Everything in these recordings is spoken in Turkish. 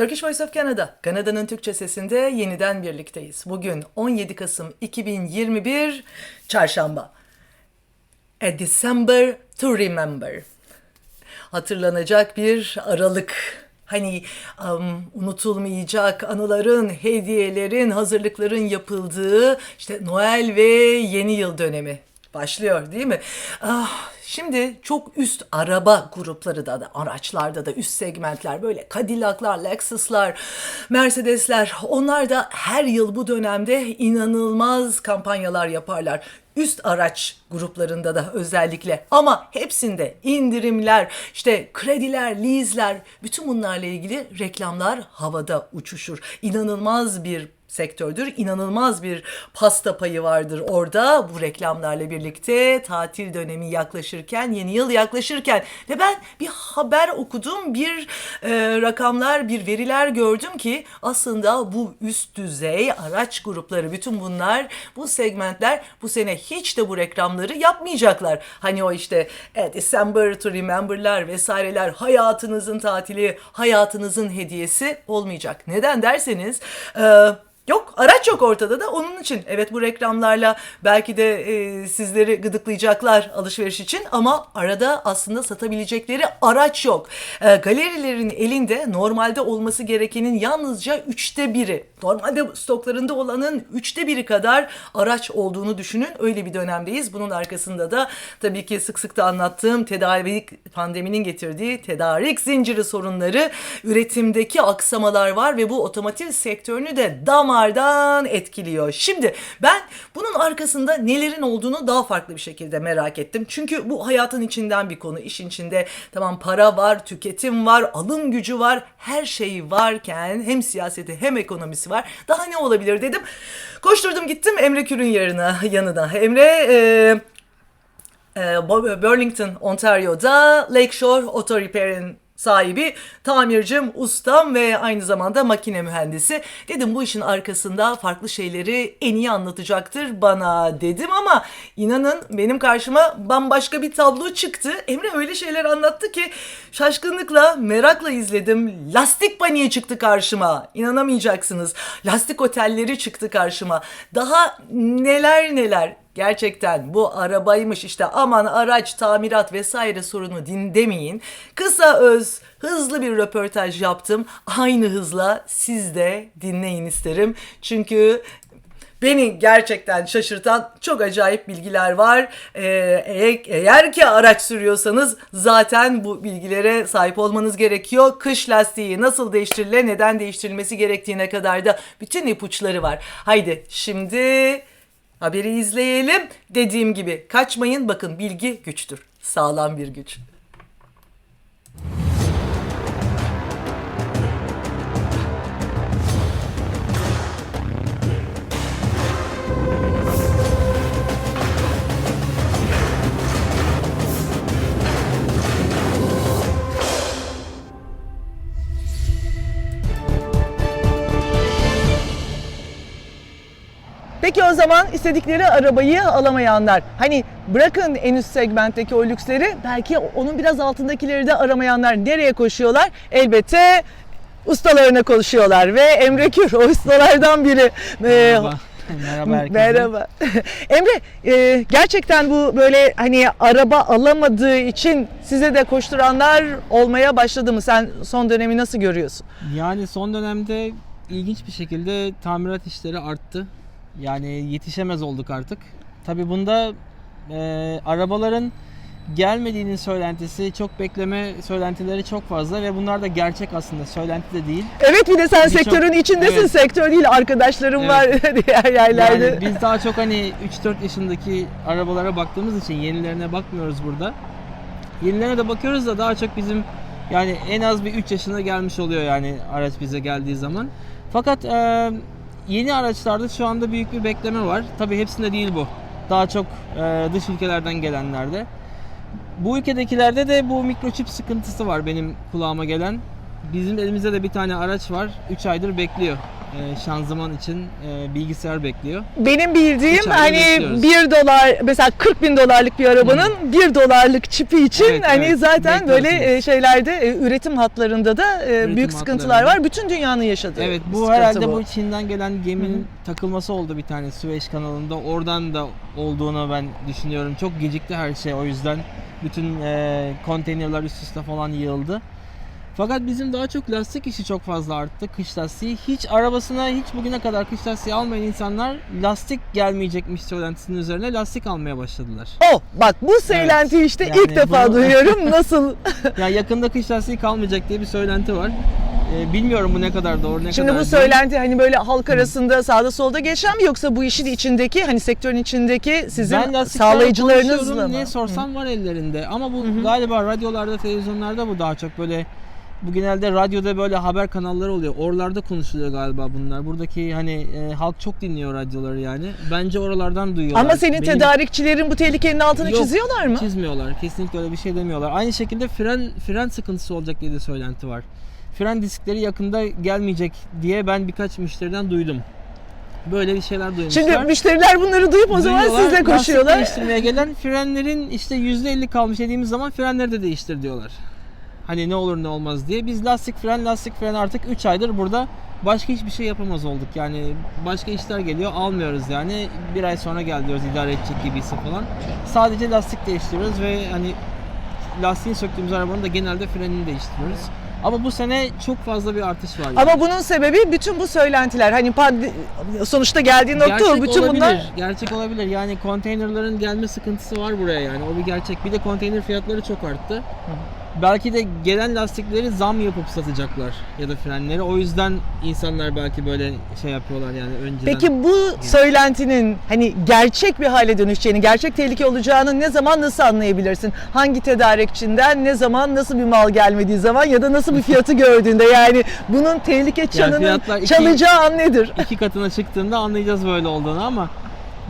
Turkish Voice of Canada, Kanada'nın Türkçe sesinde yeniden birlikteyiz. Bugün 17 Kasım 2021 Çarşamba. A December to Remember. Hatırlanacak bir aralık. Hani um, unutulmayacak anıların, hediyelerin, hazırlıkların yapıldığı işte Noel ve Yeni Yıl dönemi başlıyor değil mi? Ah, şimdi çok üst araba grupları da, da araçlarda da üst segmentler böyle Cadillac'lar, Lexus'lar, Mercedes'ler onlar da her yıl bu dönemde inanılmaz kampanyalar yaparlar üst araç gruplarında da özellikle ama hepsinde indirimler, işte krediler, lease'ler bütün bunlarla ilgili reklamlar havada uçuşur. İnanılmaz bir sektördür. İnanılmaz bir pasta payı vardır orada bu reklamlarla birlikte tatil dönemi yaklaşırken, yeni yıl yaklaşırken ve ben bir haber okudum, bir e, rakamlar, bir veriler gördüm ki aslında bu üst düzey araç grupları bütün bunlar, bu segmentler bu sene hiç de bu reklamları yapmayacaklar. Hani o işte e, December to Remember'lar vesaireler hayatınızın tatili, hayatınızın hediyesi olmayacak. Neden derseniz e, Yok araç yok ortada da onun için. Evet bu reklamlarla belki de e, sizleri gıdıklayacaklar alışveriş için ama arada aslında satabilecekleri araç yok. E, galerilerin elinde normalde olması gerekenin yalnızca üçte biri. Normalde stoklarında olanın üçte biri kadar araç olduğunu düşünün. Öyle bir dönemdeyiz. Bunun arkasında da tabii ki sık sık da anlattığım tedarik pandeminin getirdiği tedarik zinciri sorunları, üretimdeki aksamalar var ve bu otomotiv sektörünü de damardan etkiliyor. Şimdi ben bunun arkasında nelerin olduğunu daha farklı bir şekilde merak ettim. Çünkü bu hayatın içinden bir konu. İşin içinde tamam para var, tüketim var, alım gücü var, her şey varken hem siyaseti hem ekonomisi var. Daha ne olabilir dedim. Koşturdum gittim Emre Kür'ün yanına. yanına. Emre e, e, Burlington, Ontario'da Lakeshore Auto Repair'in sahibi, tamircim, ustam ve aynı zamanda makine mühendisi. Dedim bu işin arkasında farklı şeyleri en iyi anlatacaktır bana dedim ama inanın benim karşıma bambaşka bir tablo çıktı. Emre öyle şeyler anlattı ki şaşkınlıkla, merakla izledim. Lastik paniği çıktı karşıma. İnanamayacaksınız. Lastik otelleri çıktı karşıma. Daha neler neler Gerçekten bu arabaymış işte aman araç tamirat vesaire sorunu din demeyin. Kısa öz hızlı bir röportaj yaptım. Aynı hızla siz de dinleyin isterim. Çünkü Beni gerçekten şaşırtan çok acayip bilgiler var. Ee, eğer, eğer ki araç sürüyorsanız zaten bu bilgilere sahip olmanız gerekiyor. Kış lastiği nasıl değiştirilir, neden değiştirilmesi gerektiğine kadar da bütün ipuçları var. Haydi şimdi haberi izleyelim. Dediğim gibi kaçmayın bakın bilgi güçtür. Sağlam bir güç. Peki o zaman istedikleri arabayı alamayanlar. Hani bırakın en üst segmentteki o lüksleri belki onun biraz altındakileri de aramayanlar nereye koşuyorlar? Elbette ustalarına koşuyorlar ve Emre Kür o ustalardan biri. Ee, Merhaba. Merhaba herkese. Merhaba. Emre e, gerçekten bu böyle hani araba alamadığı için size de koşturanlar olmaya başladı mı? Sen son dönemi nasıl görüyorsun? Yani son dönemde ilginç bir şekilde tamirat işleri arttı. Yani yetişemez olduk artık. Tabi bunda e, arabaların gelmediğinin söylentisi, çok bekleme söylentileri çok fazla ve bunlar da gerçek aslında. Söylenti de değil. Evet bir de sen Birçok- sektörün içindesin. Evet. Sektör değil arkadaşlarım var diğer yerlerde. Yani biz daha çok hani 3-4 yaşındaki arabalara baktığımız için yenilerine bakmıyoruz burada. Yenilerine de bakıyoruz da daha çok bizim yani en az bir 3 yaşına gelmiş oluyor yani araç bize geldiği zaman. Fakat e, yeni araçlarda şu anda büyük bir bekleme var. Tabii hepsinde değil bu. Daha çok e, dış ülkelerden gelenlerde. Bu ülkedekilerde de bu mikroçip sıkıntısı var benim kulağıma gelen. Bizim elimizde de bir tane araç var. 3 aydır bekliyor. E, şanzıman için e, bilgisayar bekliyor. Benim bildiğim aydır hani bekliyoruz. 1 dolar mesela 40 bin dolarlık bir arabanın 1 dolarlık çipi için Evet, hani evet. zaten böyle e, şeylerde üretim hatlarında da Üretim büyük sıkıntılar hatlarında. var. Bütün dünyanın yaşadığı. Evet bu herhalde bu. Çin'den gelen geminin Hı hı. takılması oldu bir tane Süveyş kanalında. Oradan da olduğunu ben düşünüyorum. Çok gecikti her şey o yüzden bütün konteynerler üst üste falan yığıldı. Fakat bizim daha çok lastik işi çok fazla arttı. Kış lastiği. Hiç arabasına hiç bugüne kadar kış lastiği almayan insanlar lastik gelmeyecekmiş söylentisinin üzerine lastik almaya başladılar. Oh bak bu söylenti işte Yani ilk defa bu- duyuyorum. Nasıl? Ya yakında kış lastiği kalmayacak diye bir söylenti var. E, bilmiyorum bu ne kadar doğru ne Şimdi kadar bu değil. söylenti hani böyle halk arasında sağda solda geçen mi yoksa bu işin içindeki hani sektörün içindeki sizin konuşuyorum, mı? Ne sorsam var ellerinde. Ama bu hı. galiba radyolarda, televizyonlarda bu daha çok böyle bu genelde radyoda böyle haber kanalları oluyor. Oralarda konuşuluyor galiba bunlar. Buradaki hani e, halk çok dinliyor radyoları yani. Bence oralardan duyuyorlar. Ama senin Benim- tedarikçilerin bu tehlikenin altını Yok, çiziyorlar mı? Çizmiyorlar. Kesinlikle öyle bir şey demiyorlar. Aynı şekilde fren fren sıkıntısı olacak diye de söylenti var. Fren diskleri yakında gelmeyecek diye ben birkaç müşteriden duydum. Böyle bir şeyler duymuşlar. Şimdi müşteriler bunları duyup o zaman Duyuyorlar, sizle koşuyorlar. değiştirmeye gelen frenlerin işte %50 kalmış dediğimiz zaman frenleri de değiştir diyorlar. Hani ne olur ne olmaz diye. Biz lastik fren lastik fren artık 3 aydır burada başka hiçbir şey yapamaz olduk. Yani başka işler geliyor almıyoruz yani. Bir ay sonra gel diyoruz idare edecek gibiyse falan. Sadece lastik değiştiriyoruz ve hani lastiğini söktüğümüz arabanın da genelde frenini değiştiriyoruz. Ama bu sene çok fazla bir artış var. yani. Ama bunun sebebi bütün bu söylentiler. Hani sonuçta geldiği nokta. Gerçek Bütün olabilir. bunlar Gerçek olabilir. Yani konteynerların gelme sıkıntısı var buraya yani. O bir gerçek. Bir de konteyner fiyatları çok arttı. Belki de gelen lastikleri zam yapıp satacaklar ya da frenleri. O yüzden insanlar belki böyle şey yapıyorlar yani önceden. Peki bu söylentinin hani gerçek bir hale dönüşeceğini, gerçek tehlike olacağını ne zaman nasıl anlayabilirsin? Hangi tedarikçinden, ne zaman, nasıl bir mal gelmediği zaman ya da nasıl bir fiyatı gördüğünde yani bunun tehlike çanının fiyatlar iki- çalacağı an nedir? iki katına çıktığında anlayacağız böyle olduğunu ama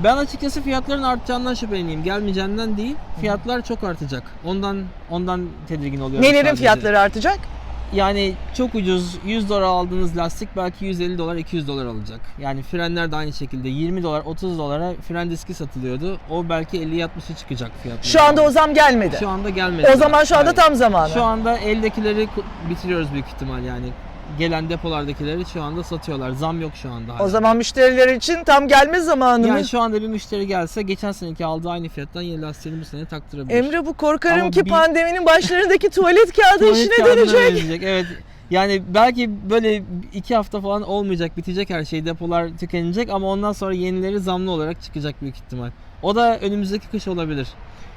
ben açıkçası fiyatların artacağından şüpheleneyim. Gelmeyeceğinden değil. Fiyatlar çok artacak. Ondan ondan tedirgin oluyorum. Nelerin sadece. fiyatları artacak? Yani çok ucuz 100 dolar aldığınız lastik belki 150 dolar 200 dolar alacak. Yani frenler de aynı şekilde 20 dolar 30 dolara fren diski satılıyordu. O belki 50-60'a çıkacak fiyatları. Şu anda o zam gelmedi. şu anda gelmedi. O zaman şu anda tam zamanı. Şu anda eldekileri bitiriyoruz büyük ihtimal yani. Gelen depolardakileri şu anda satıyorlar. Zam yok şu anda. hala. O zaman müşteriler için tam gelme zamanı mı? yani şu anda bir müşteri gelse geçen seneki aldığı aynı fiyattan yeni lastiğini bu sene taktırabilir. Emre bu korkarım Ama ki bir- pandeminin başlarındaki tuvalet kağıdı Tuvalet işine kağıdına dönecek. benzeyecek, Evet. Yani belki böyle iki hafta falan olmayacak, bitecek her şey, depolar tükenecek ama ondan sonra yenileri zamlı olarak çıkacak büyük ihtimal. O da önümüzdeki kış olabilir.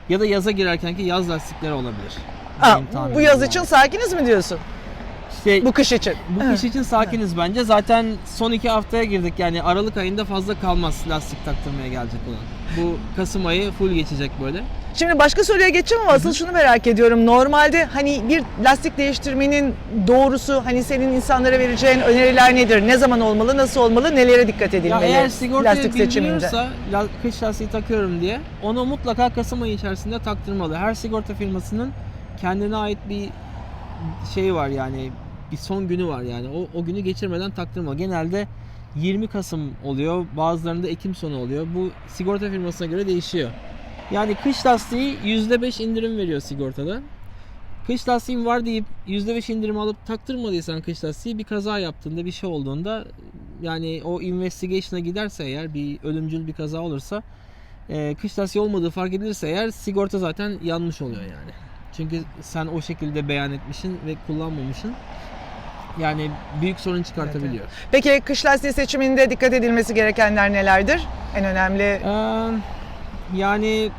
Ya da yaza girerkenki yaz lastikleri olabilir. Ha, Benim tahminim bu yaz yani. için sakiniz mi diyorsun? İşte Bu kış için. bu kış için sakiniz bence. Zaten son iki haftaya girdik yani Aralık ayında fazla kalmaz lastik taktırmaya gelecek olan. Bu Kasım ayı full geçecek böyle. Şimdi başka soruya geçeceğim ama asıl şunu merak ediyorum. Normalde hani bir lastik değiştirmenin doğrusu hani senin insanlara vereceğin öneriler nedir? Ne zaman olmalı, nasıl olmalı, nelere dikkat Ya edilmeli eğer sigortaya lastik seçiminde? bildiriyorsa la- kış lastiği takıyorum diye onu mutlaka Kasım ayı içerisinde taktırmalı. Her sigorta firmasının kendine ait bir şey var yani bir son günü var yani o, o günü geçirmeden taktırmalı. Genelde 20 Kasım oluyor bazılarında Ekim sonu oluyor. Bu sigorta firmasına göre değişiyor. Yani kış lastiği %5 indirim veriyor sigortada. Kış lastiğim var deyip %5 indirim alıp taktırmadıysan kış lastiği bir kaza yaptığında bir şey olduğunda yani o investigation'a giderse eğer bir ölümcül bir kaza olursa e, kış lastiği olmadığı fark edilirse eğer sigorta zaten yanmış oluyor yani. Çünkü sen o şekilde beyan etmişsin ve kullanmamışsın. Yani büyük sorun çıkartabiliyor. Peki kış lastiği seçiminde dikkat edilmesi gerekenler nelerdir? En önemli Ee, yani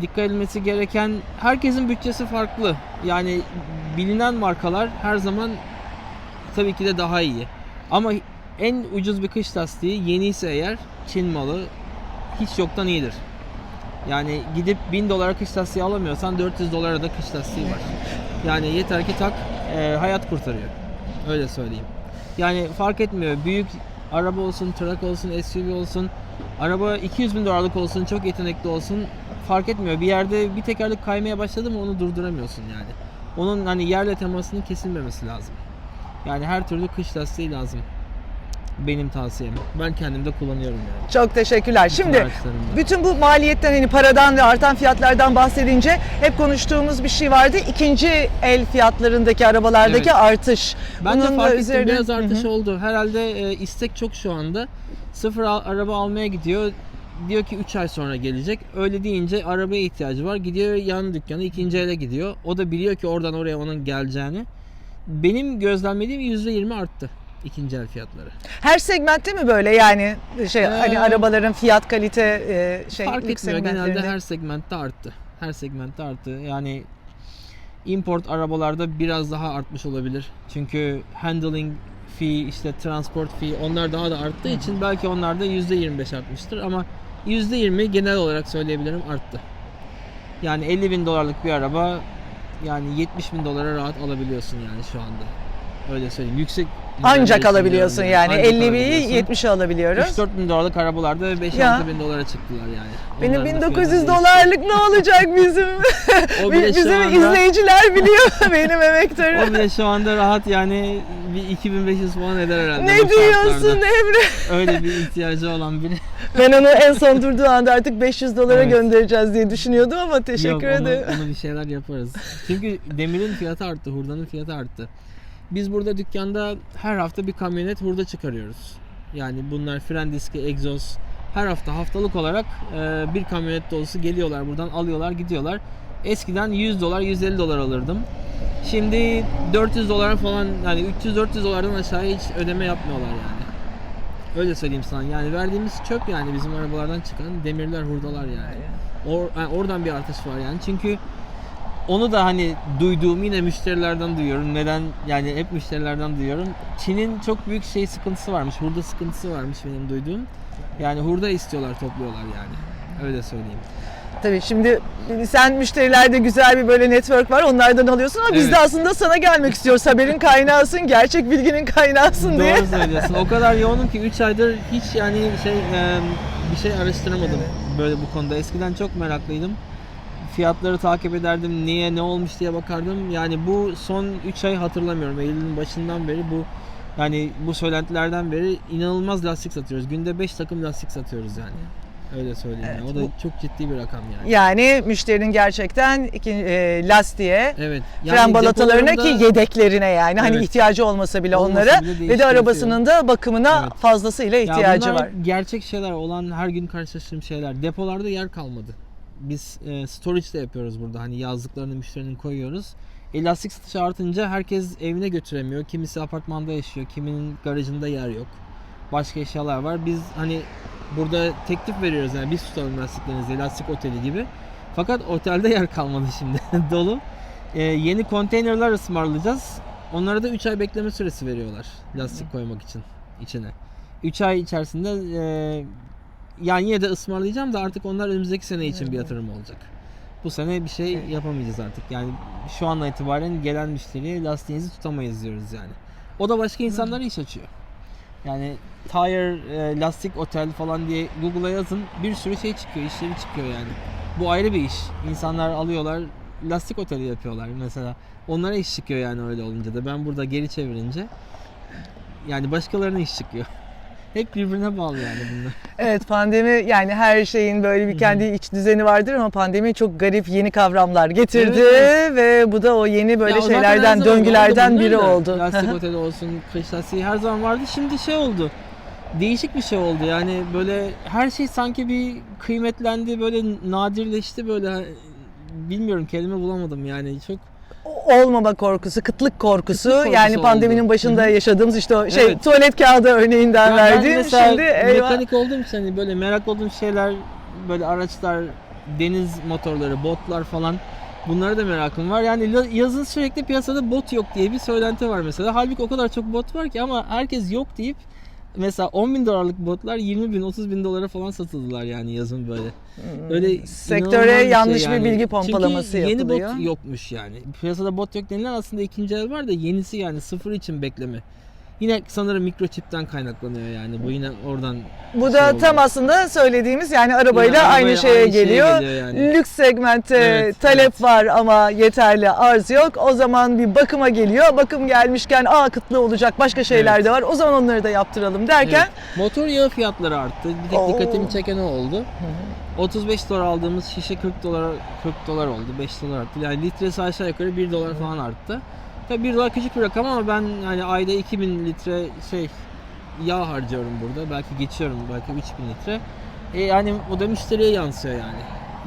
dikkat edilmesi gereken herkesin bütçesi farklı. Yani bilinen markalar her zaman tabii ki de daha iyi. Ama en ucuz bir kış lastiği yeni ise eğer Çin malı hiç yoktan iyidir. Yani gidip 1000 dolara kış lastiği alamıyorsan 400 dolara da kış lastiği var. Yani yeter ki tak e, hayat kurtarıyor. Öyle söyleyeyim. Yani fark etmiyor. Büyük araba olsun, trak olsun, SUV olsun. Araba 200 bin dolarlık olsun, çok yetenekli olsun. Fark etmiyor. Bir yerde bir tekerlek kaymaya başladı mı onu durduramıyorsun yani. Onun hani yerle temasının kesilmemesi lazım. Yani her türlü kış lastiği lazım. Benim tavsiyem. Ben kendim de kullanıyorum yani. Çok teşekkürler. Şimdi bütün bu maliyetten hani paradan ve artan fiyatlardan bahsedince hep konuştuğumuz bir şey vardı. İkinci el fiyatlarındaki arabalardaki Evet. artış. Ben de Bunun da fark ettim üzerine- biraz artış Hı hı. oldu. Herhalde e, istek çok şu anda. Sıfır al- araba almaya gidiyor. Diyor ki 3 ay sonra gelecek. Öyle deyince arabaya ihtiyacı var. Gidiyor yan dükkana ikinci ele gidiyor. O da biliyor ki oradan oraya onun geleceğini. Benim gözlemlediğim %20 arttı ikinci el fiyatları. Her segmentte mi böyle yani şey Ee, hani arabaların fiyat kalite e, şey Fark etmiyor. Genelde her segmentte arttı. Her segmentte arttı. Yani import arabalarda biraz daha artmış olabilir. Çünkü handling fee, işte transport fee onlar daha da arttığı için belki onlar da %25 artmıştır ama %20 genel olarak söyleyebilirim arttı. Yani 50 bin dolarlık bir araba yani 70 bin dolara rahat alabiliyorsun yani şu anda. Öyle söyleyeyim. Yüksek Ancak alabiliyorsun yani. Ancak 50 bini alabiliyorsun. 70'e alabiliyoruz. 3-4 bin dolarlık arabalarda 5-6 Ya. bin dolara çıktılar yani. Benim Onların da 1900 fiyatı dolarlık ne olacak bizim? O bile şu bizim anda- izleyiciler biliyor benim emektarım. O bile şu anda rahat yani bir 2500 falan eder herhalde. bu Ne şartlarda. diyorsun Emre? Öyle bir ihtiyacı olan biri. Ben onu en son durduğu anda artık 500 dolara Evet. göndereceğiz diye düşünüyordum ama teşekkür Yok, onu, ederim. onu bir şeyler yaparız. Çünkü demirin fiyatı arttı, hurdanın fiyatı arttı. Biz burada dükkanda her hafta bir kamyonet hurda çıkarıyoruz. Yani bunlar fren diski, egzoz. Her hafta haftalık olarak e, bir kamyonet dolusu geliyorlar buradan alıyorlar gidiyorlar. Eskiden 100 dolar 150 dolar alırdım. Şimdi 400 dolar falan yani 300-400 dolardan aşağıya hiç ödeme yapmıyorlar yani. Öyle söyleyeyim sana. Yani verdiğimiz çöp yani bizim arabalardan çıkan demirler, hurdalar yani. Or, yani oradan bir artış var yani. Çünkü onu da hani duyduğum yine müşterilerden duyuyorum. Neden? Yani hep müşterilerden duyuyorum. Çin'in çok büyük şey sıkıntısı varmış. Hurda sıkıntısı varmış benim duyduğum. Yani hurda istiyorlar, topluyorlar yani. Öyle söyleyeyim. Tabii şimdi sen müşterilerde güzel bir böyle network var onlardan alıyorsun ama biz Evet. de aslında sana gelmek istiyoruz. Haberin kaynağısın, gerçek bilginin kaynağısın diye. Doğru söylüyorsun. O kadar yoğunum ki 3 aydır hiç yani şey bir şey araştıramadım böyle bu konuda. Eskiden çok meraklıydım. Fiyatları takip ederdim. Niye ne olmuş diye bakardım. Yani bu son 3 ay hatırlamıyorum. Eylül'ün başından beri bu yani bu söylentilerden beri inanılmaz lastik satıyoruz. Günde 5 takım lastik satıyoruz yani. Öyle söyleyeyim. Evet, yani. O da bu- çok ciddi bir rakam yani. Yani müşterinin gerçekten iki, e, lastiğe, Evet. fren balatalarına ki yedeklerine yani hani Evet. ihtiyacı olmasa bile Olmasa onlara bile ve de arabasının da bakımına Evet. fazlasıyla Ya ihtiyacı bunlar var. gerçek şeyler olan her gün karşılaştığım şeyler. Depolarda yer kalmadı. Biz e, storage de yapıyoruz burada. Hani yazlıklarını müşterinin koyuyoruz. Elastik satışı artınca herkes evine götüremiyor. Kimisi apartmanda yaşıyor. Kiminin garajında yer yok. Başka eşyalar var. Biz hani burada teklif veriyoruz yani biz tutalım lastiklerinizi elastik oteli gibi. Fakat otelde yer kalmadı şimdi. Dolu. E, yeni konteynerler ısmarlayacağız. Onlara da 3 ay bekleme süresi veriyorlar lastik koymak için içine. 3 ay içerisinde e, yani yine de ısmarlayacağım da artık onlar önümüzdeki sene için bir yatırım olacak. Bu sene bir şey yapamayacağız artık. Yani şu andan itibaren gelen müşteriye lastiğinizi tutamayız diyoruz yani. O da başka insanlara iş açıyor. Yani tire, e, lastik otel falan diye Google'a yazın bir sürü şey çıkıyor, işleri çıkıyor yani. Bu ayrı bir iş. İnsanlar alıyorlar, lastik oteli yapıyorlar mesela. Onlara iş çıkıyor yani öyle olunca da. Ben burada geri çevirince yani başkalarına iş çıkıyor. Hep birbirine bağlı yani bunlar. Evet pandemi yani her şeyin böyle bir kendi iç düzeni vardır ama pandemi çok garip yeni kavramlar getirdi Evet, ve bu da o yeni böyle Ya şeylerden döngülerden biri da. oldu. Lastik oteli olsun, kış lastiği her zaman vardı. Şimdi şey oldu. Değişik bir şey oldu. Yani böyle her şey sanki bir kıymetlendi, böyle nadirleşti böyle bilmiyorum kelime bulamadım yani çok olmama korkusu, kıtlık korkusu, Kıtlık korkusu yani pandeminin oldu. başında Hı hı. yaşadığımız işte o şey Evet. tuvalet kağıdı örneğinden Ya verdiğim şimdi eyvah. mekanik olduğum için hani böyle merak olduğum şeyler böyle araçlar, deniz motorları, botlar falan bunlara da merakım var. Yani yazın sürekli piyasada bot yok diye bir söylenti var mesela. Halbuki o kadar çok bot var ki ama herkes yok deyip mesela 10 bin dolarlık botlar 20 bin 30 bin dolara falan satıldılar yani yazın böyle. Öyle Hmm. Sektöre bir yanlış şey bir yani. bilgi pompalaması Çünkü yeni yapılıyor. bot yokmuş yani. Piyasada bot yok denilen aslında ikinci el var da yenisi yani sıfır için bekleme. Yine sanırım mikroçipten kaynaklanıyor yani. Bu yine oradan Bu şey da oldu. tam aslında söylediğimiz yani arabayla Yani aynı şeye aynı şeye geliyor. geliyor yani. Lüks segmentte Evet, talep evet. var ama yeterli arz yok. O zaman bir bakıma geliyor. Bakım gelmişken aa kıtlığı olacak başka şeyler Evet. de var. O zaman onları da yaptıralım derken Evet. Motor yağı fiyatları arttı. Bir tek Oo. dikkatimi çeken o oldu. 35 dolar aldığımız şişe 40 dolar 40 dolar oldu. 5 dolar arttı. Yani litresi aşağı yukarı 1 dolar falan arttı. Tabii 1 dolar küçük bir rakam ama ben yani ayda 2000 litre şey yağ harcıyorum burada. Belki geçiyorum belki 3000 litre. E yani o da müşteriye yansıyor yani.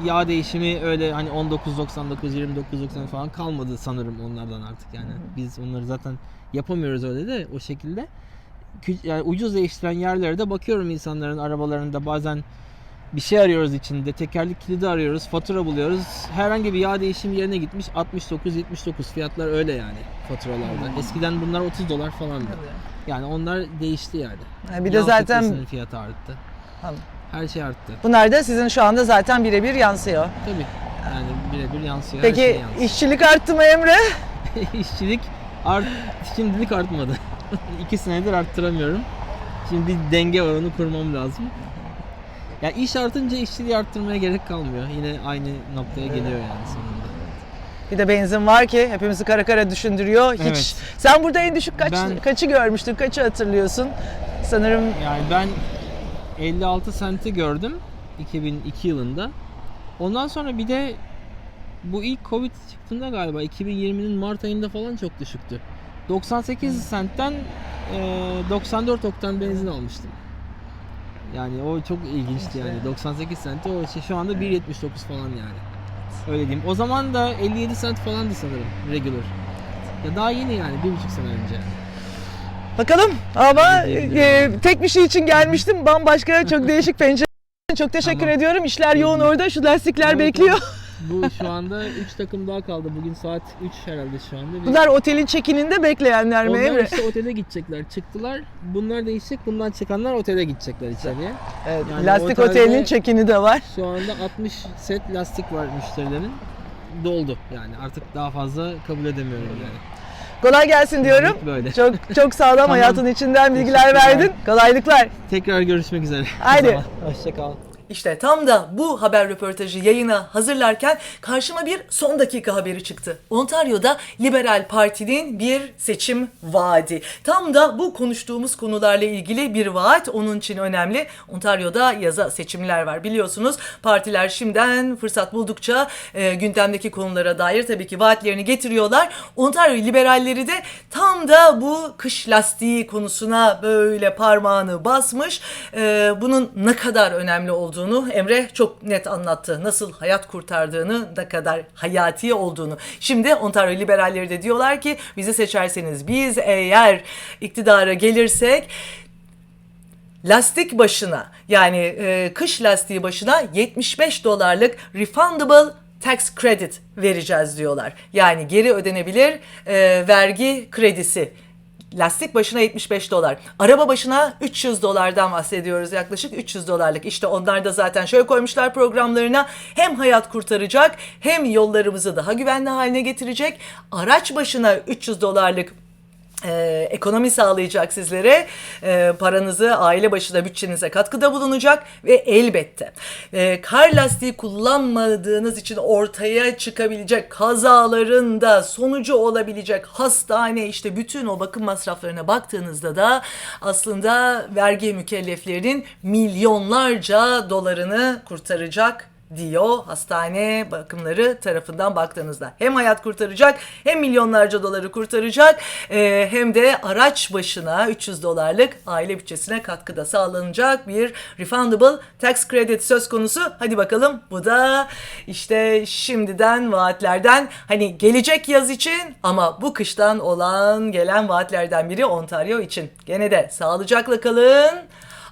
Yağ değişimi öyle hani 19.99 29.90 falan kalmadı sanırım onlardan artık yani. Biz onları zaten yapamıyoruz öyle de o şekilde. Yani ucuz değiştiren yerlere de bakıyorum insanların arabalarında bazen bir şey arıyoruz içinde. Tekerlek kilidi arıyoruz, fatura buluyoruz. Herhangi bir yağ değişimi yerine gitmiş 69-79 fiyatlar öyle yani faturalarda. Eskiden bunlar 30 dolar falandı. Yani onlar değişti yani. Yani bir de Yağ zaten filtresinin fiyatı arttı. Anladım. Her şey arttı. bunlar da sizin şu anda zaten birebir yansıyor. Tabii. Yani birebir yansıyor. her Peki şey yansıyor. işçilik arttı mı Emre? İşçilik art, şimdilik artmadı. İki senedir arttıramıyorum. Şimdi bir denge var onu kurmam lazım. Ya iş artınca işçiliği arttırmaya gerek kalmıyor. Yine aynı noktaya geliyor yani sonunda. Bir de benzin var ki hepimizi kara kara düşündürüyor. Hiç. Evet. Sen burada en düşük kaç Ben- kaçı görmüştün? Kaçı hatırlıyorsun? Sanırım Yani ben 56 senti gördüm 2002 yılında. Ondan sonra bir de bu ilk Covid çıktığında galiba 2020'nin Mart ayında falan çok düşüktü. 98 sentten e, 94 oktan benzin almıştım. Yani o çok ilginçti yani. 98 senti o şey şu anda 1.79 falan yani. Öyle diyeyim. O zaman da 57 sent falandı sanırım regular. Ya daha yeni yani bir buçuk sene önce. Bakalım ama e, tek bir şey için gelmiştim. Bambaşka çok değişik pencere. Çok teşekkür Tamam. ediyorum. İşler yoğun orada. Şu lastikler bekliyor. Bu şu anda 3 takım daha kaldı. Bugün saat 3 herhalde şu anda. Bunlar otelin check-in'inde bekleyenler mi Onlar Emre? işte otele gidecekler. Çıktılar. Bunlar değişecek. Bundan çıkanlar otele gidecekler içeriye. Evet, Yani lastik otelde- otelinin check-in'i de var. Şu anda 60 set lastik var müşterilerin. Doldu yani. Artık daha fazla kabul edemiyorum yani. Kolay gelsin diyorum. Böyle. Çok çok sağlam hayatın içinden bilgiler Teşekkürler. verdin. Kolaylıklar. Tekrar görüşmek üzere. Haydi. Hoşçakal. İşte tam da bu haber röportajı yayına hazırlarken karşıma bir son dakika haberi çıktı. Ontario'da Liberal Parti'nin bir seçim vaadi. Tam da bu konuştuğumuz konularla ilgili bir vaat onun için önemli. Ontario'da yaza seçimler var biliyorsunuz. Partiler şimdiden fırsat buldukça e, gündemdeki konulara dair tabii ki vaatlerini getiriyorlar. Ontario liberalleri de tam da bu kış lastiği konusuna böyle parmağını basmış. E, bunun ne kadar önemli olduğunu Emre çok net anlattı. Nasıl hayat kurtardığını, ne kadar hayati olduğunu. Şimdi Ontario liberalleri de diyorlar ki bizi seçerseniz biz eğer iktidara gelirsek lastik başına yani e, kış lastiği başına 75 dolarlık refundable tax credit vereceğiz diyorlar. Yani geri ödenebilir e, vergi kredisi. Lastik başına 75 dolar. Araba başına 300 dolardan bahsediyoruz yaklaşık 300 dolarlık. İşte onlar da zaten şöyle koymuşlar programlarına hem hayat kurtaracak hem yollarımızı daha güvenli haline getirecek. Araç başına 300 dolarlık e, ekonomi sağlayacak sizlere. E, paranızı aile başına bütçenize katkıda bulunacak ve elbette e, kar lastiği kullanmadığınız için ortaya çıkabilecek kazaların da sonucu olabilecek hastane işte bütün o bakım masraflarına baktığınızda da aslında vergi mükelleflerinin milyonlarca dolarını kurtaracak diyor hastane bakımları tarafından baktığınızda. Hem hayat kurtaracak hem milyonlarca doları kurtaracak e, hem de araç başına 300 dolarlık aile bütçesine katkıda sağlanacak bir refundable tax credit söz konusu. Hadi bakalım bu da işte şimdiden vaatlerden hani gelecek yaz için ama bu kıştan olan gelen vaatlerden biri Ontario için. Gene de sağlıcakla kalın.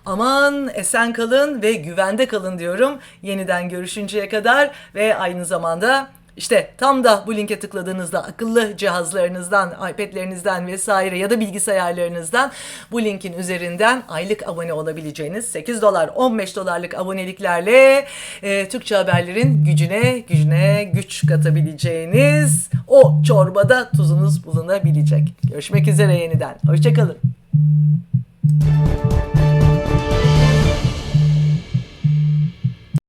Aman esen kalın ve güvende kalın diyorum. Yeniden görüşünceye kadar ve aynı zamanda işte tam da bu linke tıkladığınızda akıllı cihazlarınızdan, iPad'lerinizden vesaire ya da bilgisayarlarınızdan bu linkin üzerinden aylık abone olabileceğiniz 8 dolar 15 dolarlık aboneliklerle e, Türkçe haberlerin gücüne gücüne güç katabileceğiniz o çorbada tuzunuz bulunabilecek. Görüşmek üzere yeniden. Hoşçakalın. えっ?